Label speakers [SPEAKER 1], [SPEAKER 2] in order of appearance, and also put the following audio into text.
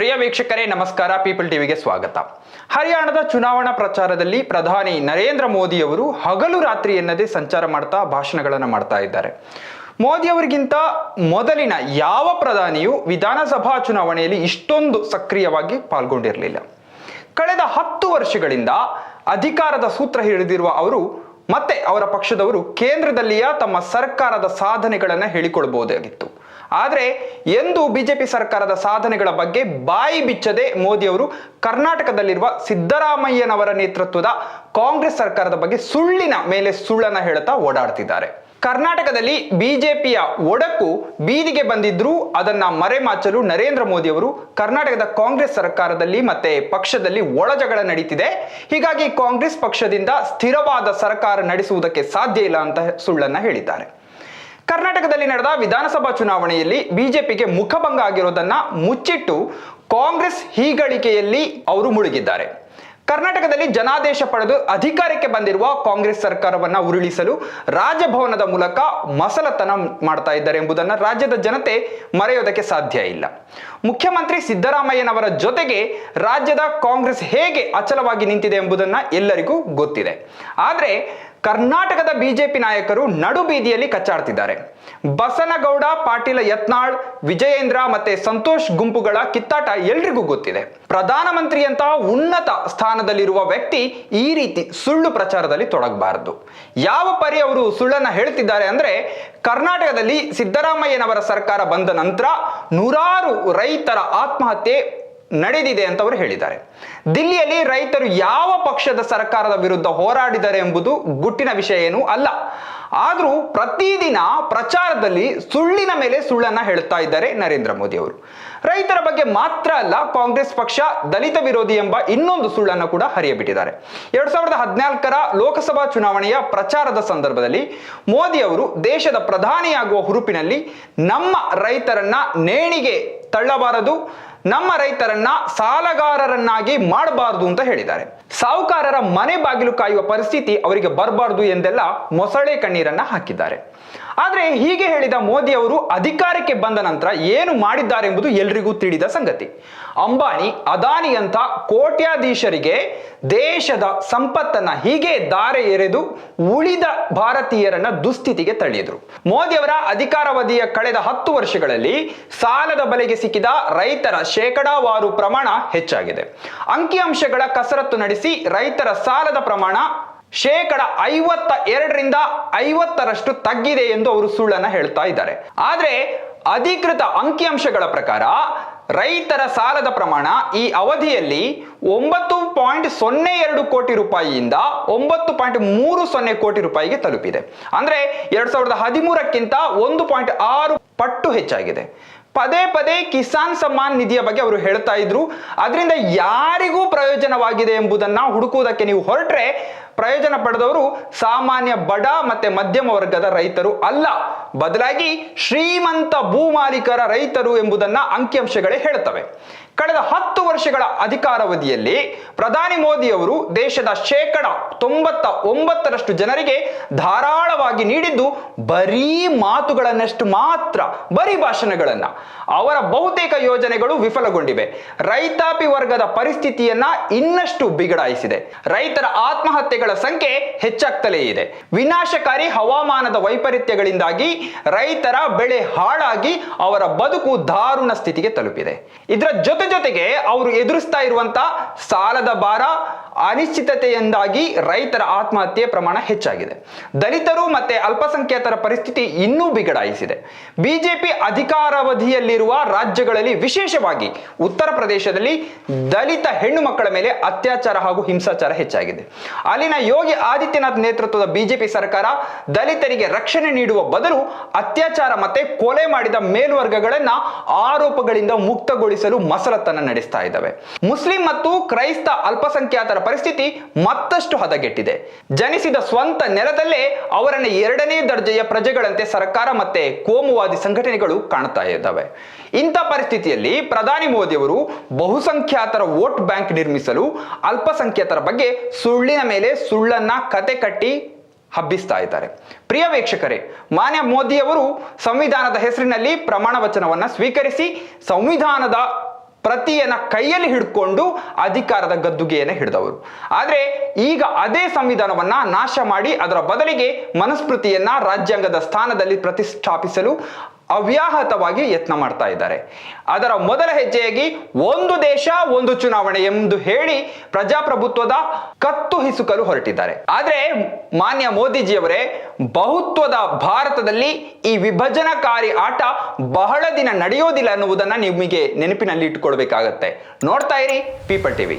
[SPEAKER 1] ಪ್ರಿಯ ವೀಕ್ಷಕರೇ, ನಮಸ್ಕಾರ. ಪೀಪಲ್ ಟಿವಿಗೆ ಸ್ವಾಗತ. ಹರಿಯಾಣದ ಚುನಾವಣಾ ಪ್ರಚಾರದಲ್ಲಿ ಪ್ರಧಾನಿ ನರೇಂದ್ರ ಮೋದಿಯವರು ಹಗಲು ರಾತ್ರಿ ಎನ್ನದೇ ಸಂಚಾರ ಮಾಡ್ತಾ ಭಾಷಣಗಳನ್ನು ಮಾಡ್ತಾ ಇದ್ದಾರೆ. ಮೋದಿಯವರಿಗಿಂತ ಮೊದಲಿನ ಯಾವ ಪ್ರಧಾನಿಯು ವಿಧಾನಸಭಾ ಚುನಾವಣೆಯಲ್ಲಿ ಇಷ್ಟೊಂದು ಸಕ್ರಿಯವಾಗಿ ಪಾಲ್ಗೊಂಡಿರಲಿಲ್ಲ. ಕಳೆದ ಹತ್ತು ವರ್ಷಗಳಿಂದ ಅಧಿಕಾರದ ಸೂತ್ರ ಹಿಡಿದಿರುವ ಅವರು ಮತ್ತೆ ಅವರ ಪಕ್ಷದವರು ಕೇಂದ್ರದಲ್ಲಿಯ ತಮ್ಮ ಸರ್ಕಾರದ ಸಾಧನೆಗಳನ್ನು ಹೇಳಿಕೊಳ್ಬಹುದಾಗಿತ್ತು. ಆದರೆ ಎಂದು ಬಿಜೆಪಿ ಸರ್ಕಾರದ ಸಾಧನೆಗಳ ಬಗ್ಗೆ ಬಾಯಿ ಬಿಚ್ಚದೆ ಮೋದಿಯವರು ಕರ್ನಾಟಕದಲ್ಲಿರುವ ಸಿದ್ದರಾಮಯ್ಯನವರ ನೇತೃತ್ವದ ಕಾಂಗ್ರೆಸ್ ಸರ್ಕಾರದ ಬಗ್ಗೆ ಸುಳ್ಳಿನ ಮೇಲೆ ಸುಳ್ಳನ್ನು ಹೇಳುತ್ತಾ ಓಡಾಡ್ತಿದ್ದಾರೆ. ಕರ್ನಾಟಕದಲ್ಲಿ ಬಿಜೆಪಿಯ ಒಡಕು ಬೀದಿಗೆ ಬಂದಿದ್ರೂ ಅದನ್ನ ಮರೆಮಾಚಲು ನರೇಂದ್ರ ಮೋದಿ ಅವರು ಕರ್ನಾಟಕದ ಕಾಂಗ್ರೆಸ್ ಸರ್ಕಾರದಲ್ಲಿ ಮತ್ತೆ ಪಕ್ಷದಲ್ಲಿ ಒಳಜಗಳ ನಡೀತಿದೆ. ಹೀಗಾಗಿ ಕಾಂಗ್ರೆಸ್ ಪಕ್ಷದಿಂದ ಸ್ಥಿರವಾದ ಸರ್ಕಾರ ನಡೆಸುವುದಕ್ಕೆ ಸಾಧ್ಯ ಇಲ್ಲ ಅಂತ ಸುಳ್ಳನ್ನ ಹೇಳಿದ್ದಾರೆ. ಕರ್ನಾಟಕದಲ್ಲಿ ನಡೆದ ವಿಧಾನಸಭಾ ಚುನಾವಣೆಯಲ್ಲಿ ಬಿಜೆಪಿಗೆ ಮುಖಭಂಗ ಆಗಿರೋದನ್ನ ಮುಚ್ಚಿಟ್ಟು ಕಾಂಗ್ರೆಸ್ ಹೀಗಳಿಕೆಯಲ್ಲಿ ಅವರು ಮುಳುಗಿದ್ದಾರೆ. ಕರ್ನಾಟಕದಲ್ಲಿ ಜನಾದೇಶ ಪಡೆದು ಅಧಿಕಾರಕ್ಕೆ ಬಂದಿರುವ ಕಾಂಗ್ರೆಸ್ ಸರ್ಕಾರವನ್ನ ಉರುಳಿಸಲು ರಾಜಭವನದ ಮೂಲಕ ಮಸಲತನ ಮಾಡ್ತಾ ಇದ್ದಾರೆ ಎಂಬುದನ್ನು ರಾಜ್ಯದ ಜನತೆ ಮರೆಯೋದಕ್ಕೆ ಸಾಧ್ಯ ಇಲ್ಲ. ಮುಖ್ಯಮಂತ್ರಿ ಸಿದ್ದರಾಮಯ್ಯನವರ ಜೊತೆಗೆ ರಾಜ್ಯದ ಕಾಂಗ್ರೆಸ್ ಹೇಗೆ ಅಚಲವಾಗಿ ನಿಂತಿದೆ ಎಂಬುದನ್ನ ಎಲ್ಲರಿಗೂ ಗೊತ್ತಿದೆ. ಆದರೆ ಕರ್ನಾಟಕದ ಬಿಜೆಪಿ ನಾಯಕರು ನಡು ಬೀದಿಯಲ್ಲಿ ಕಚ್ಚಾಡ್ತಿದ್ದಾರೆ. ಬಸನಗೌಡ, ಪಾಟೀಲ ಯತ್ನಾಳ್, ವಿಜಯೇಂದ್ರ ಮತ್ತೆ ಸಂತೋಷ್ ಗುಂಪುಗಳ ಕಿತ್ತಾಟ ಎಲ್ರಿಗೂ ಗೊತ್ತಿದೆ. ಪ್ರಧಾನಮಂತ್ರಿಯಂತಹ ಉನ್ನತ ಸ್ಥಾನದಲ್ಲಿರುವ ವ್ಯಕ್ತಿ ಈ ರೀತಿ ಸುಳ್ಳು ಪ್ರಚಾರದಲ್ಲಿ ತೊಡಗಬಾರದು. ಯಾವ ಪರಿ ಅವರು ಸುಳ್ಳನ್ನ ಹೇಳ್ತಿದ್ದಾರೆ ಅಂದ್ರೆ ಕರ್ನಾಟಕದಲ್ಲಿ ಸಿದ್ದರಾಮಯ್ಯನವರ ಸರ್ಕಾರ ಬಂದ ನಂತರ ನೂರಾರು ರೈತರ ಆತ್ಮಹತ್ಯೆ ನಡೆದಿದೆ ಅಂತ ಅವರು ಹೇಳಿದ್ದಾರೆ. ದಿಲ್ಲಿಯಲ್ಲಿ ರೈತರು ಯಾವ ಪಕ್ಷದ ಸರ್ಕಾರದ ವಿರುದ್ಧ ಹೋರಾಡಿದ್ದಾರೆ ಎಂಬುದು ಗುಟ್ಟಿನ ವಿಷಯ ಏನೂ ಅಲ್ಲ. ಆದರೂ ಪ್ರತಿದಿನ ಪ್ರಚಾರದಲ್ಲಿ ಸುಳ್ಳಿನ ಮೇಲೆ ಸುಳ್ಳನ್ನ ಹೇಳ್ತಾ ಇದ್ದಾರೆ ನರೇಂದ್ರ ಮೋದಿ ಅವರು. ರೈತರ ಬಗ್ಗೆ ಮಾತ್ರ ಅಲ್ಲ, ಕಾಂಗ್ರೆಸ್ ಪಕ್ಷ ದಲಿತ ವಿರೋಧಿ ಎಂಬ ಇನ್ನೊಂದು ಸುಳ್ಳನ್ನು ಕೂಡ ಹರಿಯಬಿಟ್ಟಿದ್ದಾರೆ. ಎರಡ್ ಸಾವಿರದ ಹದಿನಾಲ್ಕರ ಲೋಕಸಭಾ ಚುನಾವಣೆಯ ಪ್ರಚಾರದ ಸಂದರ್ಭದಲ್ಲಿ ಮೋದಿ ಅವರು ದೇಶದ ಪ್ರಧಾನಿಯಾಗುವ ಹುರುಪಿನಲ್ಲಿ ನಮ್ಮ ರೈತರನ್ನ ನೇಣಿಗೆ ತಳ್ಳಬಾರದು ನಮ್ಮ ರೈತರನ್ನ ಸಾಲಗಾರರನ್ನಾಗಿ ಮಾಡಬಾರದು ಅಂತ ಹೇಳಿದ್ದಾರೆ. ಸಾಹುಕಾರರ ಮನೆ ಬಾಗಿಲು ಕಾಯುವ ಪರಿಸ್ಥಿತಿ ಅವರಿಗೆ ಬರಬಾರದು ಎಂದೆಲ್ಲ ಮೊಸಳೆ ಕಣ್ಣೀರನ್ನ ಹಾಕಿದ್ದಾರೆ. ಆದರೆ ಹೀಗೆ ಹೇಳಿದ ಮೋದಿ ಅವರು ಅಧಿಕಾರಕ್ಕೆ ಬಂದ ನಂತರ ಏನು ಮಾಡಿದ್ದಾರೆ ಎಂಬುದು ಎಲ್ರಿಗೂ ತಿಳಿದ ಸಂಗತಿ. ಅಂಬಾನಿ ಅದಾನಿಯಂತ ಕೋಟ್ಯಾಧೀಶರಿಗೆ ದೇಶದ ಸಂಪತ್ತನ್ನ ಹೀಗೆ ದಾರೆ ಎರೆದು ಉಳಿದ ಭಾರತೀಯರನ್ನ ದುಸ್ಥಿತಿಗೆ ತಳ್ಳಿದ್ರು. ಮೋದಿಯವರ ಅಧಿಕಾರಾವಧಿಯ ಕಳೆದ ಹತ್ತು ವರ್ಷಗಳಲ್ಲಿ ಸಾಲದ ಬಲೆಗೆ ಸಿಕ್ಕಿದ ರೈತರ ಶೇಕಡಾವಾರು ಪ್ರಮಾಣ ಹೆಚ್ಚಾಗಿದೆ. ಅಂಕಿಅಂಶಗಳ ಕಸರತ್ತು ನಡೆಸಿ ರೈತರ ಸಾಲದ ಪ್ರಮಾಣ ಶೇಕಡ ಐವತ್ತ ಎರಡರಿಂದ ಐವತ್ತರಷ್ಟು ತಗ್ಗಿದೆ ಎಂದು ಅವರು ಸುಳ್ಳನ್ನ ಹೇಳ್ತಾ ಇದ್ದಾರೆ. ಆದರೆ ಅಧಿಕೃತ ಅಂಕಿಅಂಶಗಳ ಪ್ರಕಾರ ರೈತರ ಸಾಲದ ಪ್ರಮಾಣ ಈ ಅವಧಿಯಲ್ಲಿ ಒಂಬತ್ತು ಪಾಯಿಂಟ್ ಸೊನ್ನೆ ಎರಡು ಕೋಟಿ ರೂಪಾಯಿಯಿಂದ ಒಂಬತ್ತು ಪಾಯಿಂಟ್ ಮೂರು ಸೊನ್ನೆ ಕೋಟಿ ರೂಪಾಯಿಗೆ ತಲುಪಿದೆ. ಅಂದ್ರೆ ಎರಡ್ ಸಾವಿರದ ಹದಿಮೂರಕ್ಕಿಂತ ಒಂದು ಪಾಯಿಂಟ್ ಆರು ಪಟ್ಟು ಹೆಚ್ಚಾಗಿದೆ. ಪದೇ ಪದೇ ಕಿಸಾನ್ ಸಮ್ಮಾನ್ ನಿಧಿಯ ಬಗ್ಗೆ ಅವರು ಹೇಳ್ತಾ ಇದ್ರು. ಅದರಿಂದ ಯಾರಿಗೂ ಪ್ರಯೋಜನವಾಗಿದೆ ಎಂಬುದನ್ನ ಹುಡುಕುವುದಕ್ಕೆ ನೀವು ಹೊರಟ್ರೆ ಪ್ರಯೋಜನ ಪಡೆದವರು ಸಾಮಾನ್ಯ ಬಡ ಮತ್ತೆ ಮಧ್ಯಮ ವರ್ಗದ ರೈತರು ಅಲ್ಲ. ಬದಲಾಗಿ ಶ್ರೀಮಂತ ಭೂಮಾಲೀಕರ ರೈತರು ಎಂಬುದನ್ನ ಅಂಕಿಅಂಶಗಳೇ ಹೇಳುತ್ತವೆ. ಕಳೆದ ಹತ್ತು ವರ್ಷಗಳ ಅಧಿಕಾರಾವಧಿಯಲ್ಲಿ ಪ್ರಧಾನಿ ಮೋದಿ ಅವರು ದೇಶದ ಶೇಕಡ ತೊಂಬತ್ತ ಒಂಬತ್ತರಷ್ಟು ಜನರಿಗೆ ಧಾರಾಳವಾಗಿ ನೀಡಿದ್ದು ಬರೀ ಮಾತುಗಳನ್ನಷ್ಟು ಮಾತ್ರ, ಬರೀ ಭಾಷಣಗಳನ್ನ. ಅವರ ಬಹುತೇಕ ಯೋಜನೆಗಳು ವಿಫಲಗೊಂಡಿವೆ. ರೈತಾಪಿ ವರ್ಗದ ಪರಿಸ್ಥಿತಿಯನ್ನ ಇನ್ನಷ್ಟು ಬಿಗಡಾಯಿಸಿದೆ. ರೈತರ ಆತ್ಮಹತ್ಯೆಗಳ ಸಂಖ್ಯೆ ಹೆಚ್ಚಾಗ್ತಲೇ ಇದೆ. ವಿನಾಶಕಾರಿ ಹವಾಮಾನದ ವೈಪರೀತ್ಯಗಳಿಂದಾಗಿ ರೈತರ ಬೆಳೆ ಹಾಳಾಗಿ ಅವರ ಬದುಕು ದಾರುಣ ಸ್ಥಿತಿಗೆ ತಲುಪಿದೆ. ಇದರ ಜೊತೆ ಜೊತೆಗೆ ಅವರು ಎದುರಿಸ್ತಾ ಇರುವಂತ ಸಾಲದ ಭಾರ ಅನಿಶ್ಚಿತತೆಯಿಂದಾಗಿ ರೈತರ ಆತ್ಮಹತ್ಯೆ ಪ್ರಮಾಣ ಹೆಚ್ಚಾಗಿದೆ. ದಲಿತರು ಮತ್ತೆ ಅಲ್ಪಸಂಖ್ಯಾತರ ಪರಿಸ್ಥಿತಿ ಇನ್ನೂ ಬಿಗಡಾಯಿಸಿದೆ. ಬಿಜೆಪಿ ಅಧಿಕಾರಾವಧಿಯಲ್ಲಿರುವ ರಾಜ್ಯಗಳಲ್ಲಿ ವಿಶೇಷವಾಗಿ ಉತ್ತರ ಪ್ರದೇಶದಲ್ಲಿ ದಲಿತ ಹೆಣ್ಣು ಮಕ್ಕಳ ಮೇಲೆ ಅತ್ಯಾಚಾರ ಹಾಗೂ ಹಿಂಸಾಚಾರ ಹೆಚ್ಚಾಗಿದೆ. ಅಲ್ಲಿನ ಯೋಗಿ ಆದಿತ್ಯನಾಥ್ ನೇತೃತ್ವದ ಬಿಜೆಪಿ ಸರ್ಕಾರ ದಲಿತರಿಗೆ ರಕ್ಷಣೆ ನೀಡುವ ಬದಲು ಅತ್ಯಾಚಾರ ಮತ್ತೆ ಕೊಲೆ ಮಾಡಿದ ಮೇಲ್ವರ್ಗಗಳನ್ನ ಆರೋಪಗಳಿಂದ ಮುಕ್ತಗೊಳಿಸಲು ಮಸಲತ್ತನ್ನ ನಡೆಸ್ತಾ ಇದ್ದಾವೆ. ಮುಸ್ಲಿಂ ಮತ್ತು ಕ್ರೈಸ್ತ ಅಲ್ಪಸಂಖ್ಯಾತರ ಪರಿಸ್ಥಿತಿ ಮತ್ತಷ್ಟು ಹದಗೆಟ್ಟಿದೆ. ಜನಿಸಿದ ಸ್ವಂತ ನೆಲದಲ್ಲೇ ಅವರನ್ನು ಎರಡನೇ ದರ್ಜೆಯ ಪ್ರಜೆಗಳಂತೆ ಸರ್ಕಾರ ಮತ್ತೆ ಕೋಮುವಾದಿ ಸಂಘಟನೆಗಳು ಕಾಣ್ತಾ ಇದ್ದಾವೆ. ಇಂಥ ಪರಿಸ್ಥಿತಿಯಲ್ಲಿ ಪ್ರಧಾನಿ ಮೋದಿ ಅವರು ಬಹುಸಂಖ್ಯಾತರ ವೋಟ್ ಬ್ಯಾಂಕ್ ನಿರ್ಮಿಸಲು ಅಲ್ಪಸಂಖ್ಯಾತರ ಬಗ್ಗೆ ಸುಳ್ಳಿನ ಮೇಲೆ ಸುಳ್ಳನ್ನ ಕತೆ ಕಟ್ಟಿ ಹಬ್ಬಿಸ್ತಾ ಇದ್ದಾರೆ. ಪ್ರಿಯ ವೀಕ್ಷಕರೇ, ಮಾನ್ಯ ಮೋದಿಯವರು ಸಂವಿಧಾನದ ಹೆಸರಿನಲ್ಲಿ ಪ್ರಮಾಣ ವಚನವನ್ನ ಸ್ವೀಕರಿಸಿ, ಸಂವಿಧಾನದ ಪ್ರತಿಯನ್ನ ಕೈಯಲ್ಲಿ ಹಿಡ್ಕೊಂಡು ಅಧಿಕಾರದ ಗದ್ದುಗೆಯನ್ನು ಹಿಡಿದವರು. ಆದರೆ ಈಗ ಅದೇ ಸಂವಿಧಾನವನ್ನ ನಾಶ ಮಾಡಿ ಅದರ ಬದಲಿಗೆ ಮನುಸ್ಮೃತಿಯನ್ನ ರಾಜ್ಯಾಂಗದ ಸ್ಥಾನದಲ್ಲಿ ಪ್ರತಿಷ್ಠಾಪಿಸಲು ಅವ್ಯಾಹತವಾಗಿ ಯತ್ನ ಮಾಡ್ತಾ ಇದ್ದಾರೆ. ಅದರ ಮೊದಲ ಹೆಜ್ಜೆಯಾಗಿ ಒಂದು ದೇಶ, ಒಂದು ಚುನಾವಣೆ ಎಂದು ಹೇಳಿ ಪ್ರಜಾಪ್ರಭುತ್ವದ ಕತ್ತು ಹಿಸುಕಲು ಹೊರಟಿದ್ದಾರೆ. ಆದರೆ ಮಾನ್ಯ ಮೋದಿಜಿಯವರೇ, ಬಹುತ್ವದ ಭಾರತದಲ್ಲಿ ಈ ವಿಭಜನಕಾರಿ ಆಟ ಬಹಳ ದಿನ ನಡೆಯೋದಿಲ್ಲ ಅನ್ನುವುದನ್ನ ನಿಮಗೆ ನೆನಪಿನಲ್ಲಿ ಇಟ್ಟುಕೊಳ್ಬೇಕಾಗತ್ತೆ ನೋಡ್ತಾ ಇರಿ, ಪೀಪಲ್ ಟಿವಿ.